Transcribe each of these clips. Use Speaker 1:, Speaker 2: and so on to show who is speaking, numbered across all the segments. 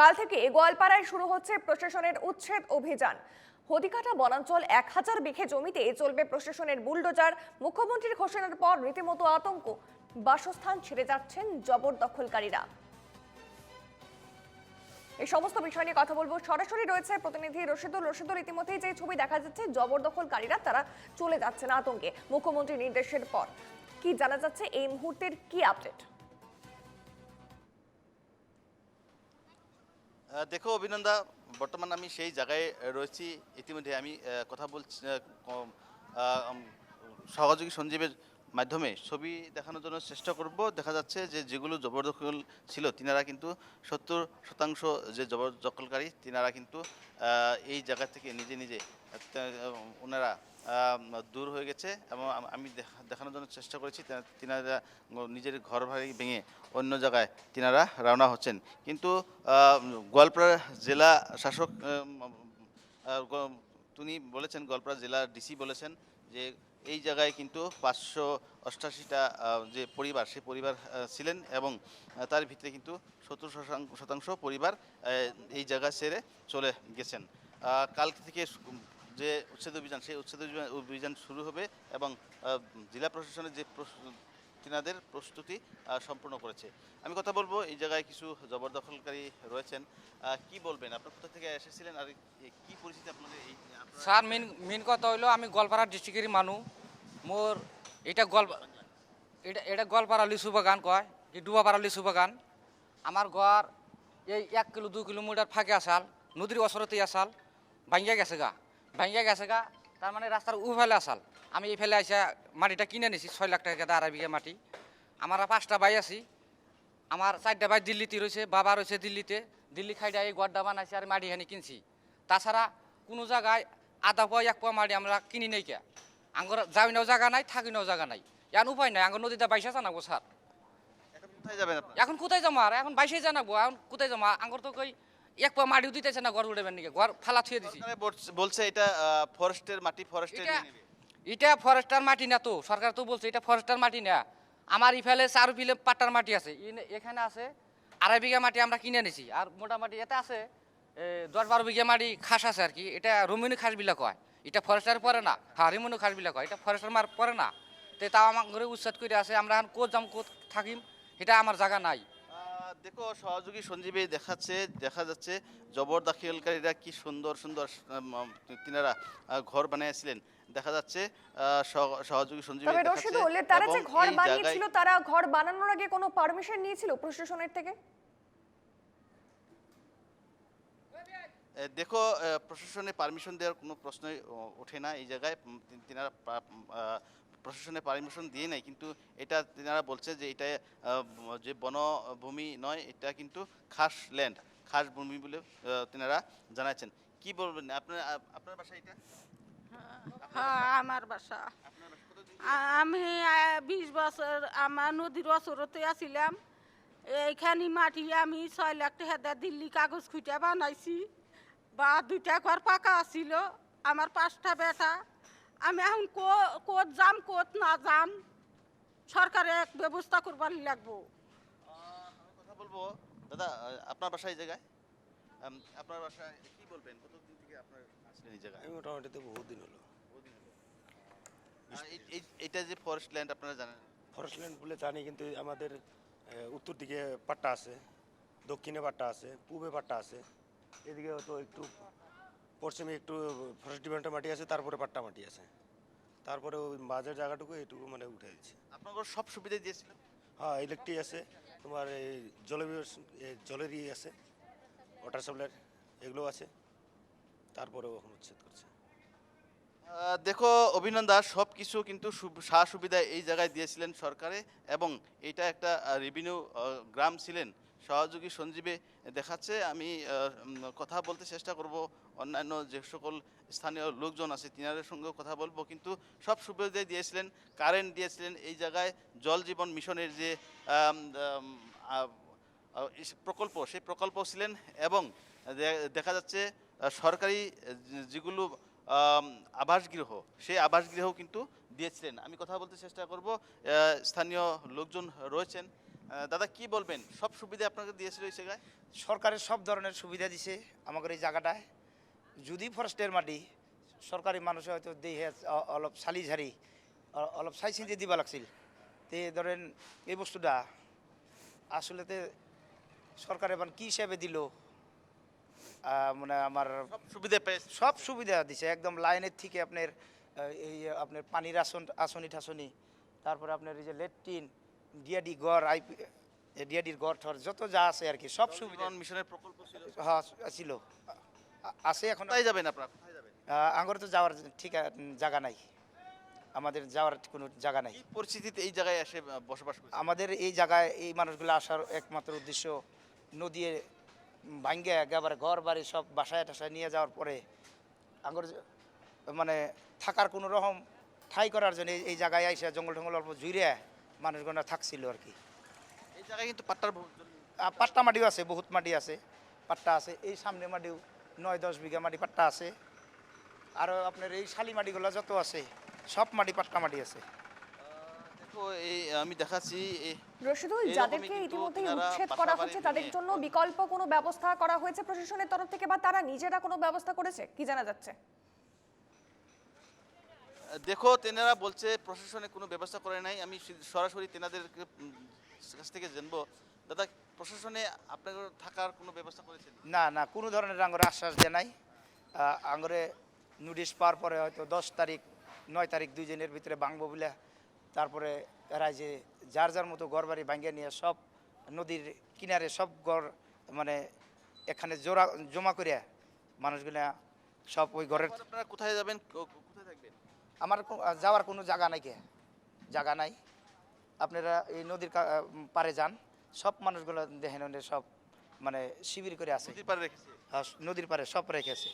Speaker 1: কাল থেকে গোয়ালপাড়ায় শুরু হচ্ছে প্রশাসনের উচ্ছেদ অভিযান। হদিকাটা, বনাঞ্চল এক হাজার বিঘে জমিতে চলবে প্রশাসনের বুলডোজার। মুখ্যমন্ত্রীর ঘোষণার পর রীতিমতো আতঙ্ক। বাসস্থান ছেড়ে যাচ্ছেন জবরদখলকারীরা। এই সমস্ত বিষয় নিয়ে কথা বলব। সরাসরি রয়েছে প্রতিনিধি রশিদুল। রশিদুল, ইতিমধ্যেই যে ছবি দেখা যাচ্ছে, জবরদখলকারীরা তারা চলে যাচ্ছেন আতঙ্কে। মুখ্যমন্ত্রীর নির্দেশের পর। কি জানা যাচ্ছে, এই মুহূর্তের কি আপডেট
Speaker 2: দেখো অভিনন্দা, বর্তমান আমি সেই জায়গায় রয়েছি। ইতিমধ্যে আমি কথা বলছি সহযোগী সঞ্জীবের মাধ্যমে ছবি দেখানোর জন্য চেষ্টা করব। দেখা যাচ্ছে যে যেগুলো জবরদখল ছিল, তিনারা কিন্তু সত্তর শতাংশ যে জবরদখলকারী, তিনারা কিন্তু এই জায়গা থেকে নিজে নিজে ওনারা দূর হয়ে গেছে এবং আমি দেখানোর জন্য চেষ্টা করেছি। তিনারা নিজের ঘর বাড়ি ভেঙে অন্য জায়গায় তিনারা রওনা হচ্ছেন। কিন্তু গোয়ালপাড়া জেলা শাসক তিনি বলেছেন, গোয়ালপাড়া জেলা ডিসি বলেছেন যে, এই জায়গায় কিন্তু পাঁচশো অষ্টাশিটা যে পরিবার সেই পরিবার ছিলেন এবং তার ভিতরে কিন্তু সত্তর শতাং- শতাংশ পরিবার এই জায়গা ছেড়ে চলে গেছেন। কাল থেকে যে উচ্ছেদ অভিযান, সেই উচ্ছেদ অভিযান- শুরু হবে এবং জেলা প্রশাসনের যে প্রস- তিনাদের প্রস্তুতি সম্পূর্ণ করেছে। আমি কথা বলব, এই জায়গায় কিছু জবরদখলকারী রয়েছেন। কি বলবেন? আপনার কোথা থেকে এসেছিলেন? আর কি পরিস্থিতি আপনাদের এই
Speaker 3: স্যার মেন মেন কথা হইল আমি গোয়ালপাড়া ডিস্ট্রিক্টেরই মানুষ মোর এটা গল এটা এটা গোয়ালপাড়া লিচু বাগান কয়, কি ডুবাপাড়া লিচু বাগান আমার ঘর এই এক কিলো দু কিলোমিটার ফাঁকে আসাল, নদীর ওসরতেই আসাল, ভাঙ্গিয়া গেছে গা। ভাঙ্গিয়া গেছে গা। তার মানে রাস্তার উফেলে আসাল আমি এই ফেলে আসা মাটিটা কিনে নিছি ছয় লাখ টাকা দিয়ে আড়াই বিঘা মাটি। আমার পাঁচটা ভাই আছি। আমার চারটা ভাই দিল্লিতে রয়েছে বাবা রয়েছে দিল্লিতে। দিল্লি খাইডা এই গড্ডা বানাইছে আর মাটি হানি কিনছি। তাছাড়া কোনো জায়গায় আধা পোয়া এক পোয়া মাটি আমরা কিনি নাই কে। আঙ্গর যাওয়াও জায়গা নাই থাকিনাও জায়গা নাই। ইয়ান উপায় নাই আঙ্গর নদীতে বাইসা জানাব স্যার।
Speaker 2: এখন কোথায় যাবেন
Speaker 3: এখন কোথায় জমা আর? এখন বাইসে জানাব এখন কোথায় জমা আঙ্গর তো কই এক পোয়া মাটিও দিতেছে না ঘর উঠেবেন নাকি? ঘর ফালা থুয়ে দিছি।
Speaker 2: বলছে- এটা ফরেস্টের মাটি ফরেস্টের
Speaker 3: এটা এটা ফরেস্টার মাটি না তো সরকার তো বলছে এটা ফরেস্টার মাটি না। আমার ইফালে চার ফিলে পাট্টার মাটি আছে। এখানে আছে আড়াই বিঘা মাটি আমরা কিনে নিছি আর মোটামুটি এটা আছে দশ বারো বিঘা মাটি খাস আছে আর কি। এটা রমিনি খাস বিলা কয়। এটা ফরেস্টার পরে না। হ্যাঁ রিমনু খাস বিলা কয়। এটা ফরেস্টার মার পরে না। তো তাও আমার ঘরে উচ্ছেদ করে আছে আমরা এখন কোথ যাম কোথ থাকিম এটা আমার জায়গা নাই।
Speaker 2: দেখো সহযোগী সঞ্জীবী দেখাচ্ছে দেখা যাচ্ছে জবরদখলকারীরা কি সুন্দর সুন্দর তিনারা ঘর বানিয়েছিলেন। দেখা যাচ্ছে সহযোগী সঞ্জীবী
Speaker 1: তবে তারা যে ঘর বানিয়েছিল তারা ঘর বানানোর আগে কোনো পারমিশন নিয়েছিল প্রশাসনের থেকে?
Speaker 2: দেখো প্রশাসনে পারমিশন দেওয়ার কোনো প্রশ্নই ওঠে না এই জায়গায়। তিনারা প্রশাসনে পারমিশন দিয়ে নাই কিন্তু এটা তিনারা বলছে যে এটা যে বনভূমি নয় এটা কিন্তু খাস ল্যান্ড খাস ভূমি বলে তিনারা জানাচ্ছেন কি বলবেন? আপনার আপনার বাসা এটা
Speaker 4: হ্যাঁ আমার বাসা। আমি বিশ বছর আমার নদীর অসরতে আছিলাম। এইখানে মাটি আমি ছয় লাখ টাকা দিল্লি কাগজ খুঁটে বানাইছি। বা দুইটা ঘর পাকা আছিল আমার পাঁচটা বেটা। আমি এখন কো- কোত যাম কোত না যাম সরকারে এক ব্যবস্থা করবার লাগবো।
Speaker 2: কথা বলব দাদা আপনার বাসা এই জায়গায়? আপনার বাসায় কি বলবেন? কতদিন থেকে আপনার আসলেন এই জায়গায়?
Speaker 5: আমি মোটামুটি তো বহুত দিন হলো।
Speaker 2: বহুদিন হলো। এটা যে ফরেস্ট ল্যান্ড আপনারা জানেন?
Speaker 5: ফরেস্ট ল্যান্ড বলে জানি কিন্তু আমাদের উত্তর দিকে পাট্টা আছে দক্ষিণে পাট্টা আছে পূবে পাট্টা আছে। এদিকে তো একটু পশ্চিমে একটু ফরেস্ট ডিপার্টমেন্টের মাটি আছে তারপরে পাট্টা মাটি আছে। তারপরে ওই মাঝের জায়গাটুকু এইটুকু মানে উঠে দিচ্ছে।
Speaker 2: আপনাদের সব সুবিধা দিয়েছিল
Speaker 5: হ্যাঁ ইলেকট্রিক আছে তোমার এই জল জলের ইয়ে আছে ওয়াটার সাপ্লাই এগুলো আছে তারপরে ওখানে উচ্ছেদ করছে
Speaker 2: দেখো অভিনন্দা সব কিছু কিন্তু সু- সা সুবিধা এই জায়গায় দিয়েছিলেন সরকারে এবং এটা একটা রেভিনিউ গ্রাম ছিলেন। সহযোগী সঞ্জীবে দেখাচ্ছে। আমি কথা বলতে চেষ্টা করব। অন্যান্য যে সকল স্থানীয় লোকজন আছে তিনাদের সঙ্গেও কথা বলব। কিন্তু সব সুবিধা দিয়েছিলেন কারেন্ট দিয়েছিলেন। এই জায়গায় জল জীবন মিশনের যে প্রকল্প সেই প্রকল্প ছিলেন এবং দেখা যাচ্ছে সরকারি যেগুলো আম, আবাসগৃহ সেই আবাসগৃহ কিন্তু দিয়েছিলেন। আমি কথা বলতে চেষ্টা করব। স্থানীয় লোকজন রয়েছেন। দাদা কি বলবেন? সব সুবিধা আপনাকে দিয়েছিল এই জায়গায়?
Speaker 6: সরকারের সব ধরনের সুবিধা দিছে আমাদের এই জায়গাটায়। যদি ফরেস্টের মাটি সরকারি মানুষ হয়তো দিয়ে অলপ চালি ঝাড়ি অ- অলপ চাই চিন্তি দিবা লাগছিল। তে ধরেন এই বস্তুটা আসলেতে সরকার এবার কি হিসাবে দিল? মানে আমার
Speaker 2: সব সুবিধা পেয়েছে।
Speaker 6: সব সুবিধা দিছে একদম লাইনের থেকে আপনার এই আপনার পানির আসন আসনি ঠাসনি তারপরে আপনার এই যে লেট্রিন ডিআডি গড় আইপি ডিআডির গড় ঠর যত যা আছে আর কি সব সুবিধা।
Speaker 2: মিশনের প্রকল্প ছিল।
Speaker 6: হ্যাঁ ছিল আছে এখন।
Speaker 2: কোথায় যাবেন আপনারা?
Speaker 6: আঙ্গরে তো যাওয়ার ঠিক জায়গা নাই। আমাদের যাওয়ার কোনো জায়গা নাই।
Speaker 2: পরিস্থিতিতে এই জায়গায় এসে বসবাস
Speaker 6: আমাদের এই জায়গায় এই মানুষগুলো আসার একমাত্র উদ্দেশ্য নদী ভাঙ্গে একেবারে ঘর বাড়ি সব বাসায় টাসায় নিয়ে যাওয়ার পরে আঙ্গর মানে থাকার কোনো রকম ঠাই করার জন্য এই- এই জায়গায় আইসা জঙ্গল টঙ্গল অল্প জুড়ে মানুষগুলো থাকছিল আর কি।
Speaker 2: এই জায়গায় কিন্তু পাট্টার
Speaker 6: পাট্টা মাটিও আছে বহুত মাটি আছে পাট্টা আছে। এই সামনে মাটিও নয় দশ বিঘা মাটি পাট্টা আছে। আরও আপনার এই শালি মাটিগুলো যত আছে সব মাটি পাট্টা মাটি আছে।
Speaker 2: দেখো এই আমি দেখাচ্ছি
Speaker 1: রশিদুল যাদেরকে
Speaker 2: কিন্তু
Speaker 1: ইতিমধ্যে উচ্ছেদ করা হচ্ছে তাদের জন্য বিকল্প কোনো ব্যবস্থা করা হয়েছে প্রশাসনের তরফ থেকে বা তারা নিজেরা কোনো ব্যবস্থা করেছে? কি জানা যাচ্ছে?
Speaker 2: দেখো তেনারা বলছে প্রশাসনে কোনো ব্যবস্থা করে নাই। আমি সরাসরি তেনাদের কাছ থেকে জানব। দাদা প্রশাসনে আপনাদের থাকার কোনো ব্যবস্থা করেছেন?
Speaker 6: না না কোনো ধরনের আঙ্গরে আশ্বাস দেয় নাই। আঙ্গরে নোটিশ পাওয়ার পরে হয়তো দশ তারিখ নয় তারিখ দুই দিনের ভিতরে ভাঙবো বলে তারপরে যে যার যার মতো ঘর বাড়ি ভাঙ্গিয়ে নিয়ে সব নদীর কিনারে সব ঘর মানে এখানে জোড়া জমা করিয়া মানুষগুলা সব ওই ঘরের
Speaker 2: আপনারা কোথায় যাবেন? কোথায় থাকবেন?
Speaker 6: আমার যাওয়ার কোনো জায়গা নাই কে? জায়গা নাই। আপনারা এই নদীর পারে পাড়ে যান। সব মানুষগুলো দেখেন সব মানে শিবির করে আছে।
Speaker 2: নদীর
Speaker 6: পারে পাড়ে সব রেখেছে।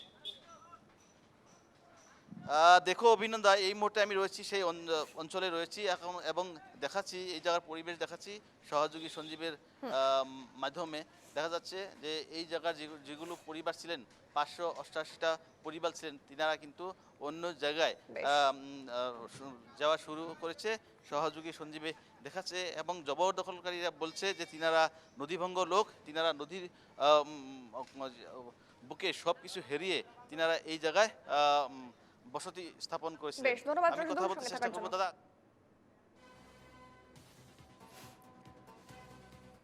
Speaker 2: দেখো অভিনন্দা এই মুহূর্তে আমি রয়েছি সেই অঞ্চলে রয়েছি এখন এবং দেখাচ্ছি এই জায়গার পরিবেশ দেখাচ্ছি সহযোগী সঞ্জীবের মাধ্যমে। দেখা যাচ্ছে যে এই জায়গার যেগু- যেগুলো পরিবার ছিলেন পাঁচশো অষ্টাশিটা পরিবার ছিলেন তিনারা কিন্তু অন্য জায়গায় যাওয়া শুরু করেছে। সহযোগী সঞ্জীবে দেখাচ্ছে এবং জবরদখলকারীরা বলছে যে তিনারা নদীভঙ্গ লোক তিনারা নদীর বুকে সব কিছু হেরিয়ে তিনারা এই জায়গায় বসতি স্থাপন করেছিলেন। আমি কথা বলতে চেষ্টা করব দাদা।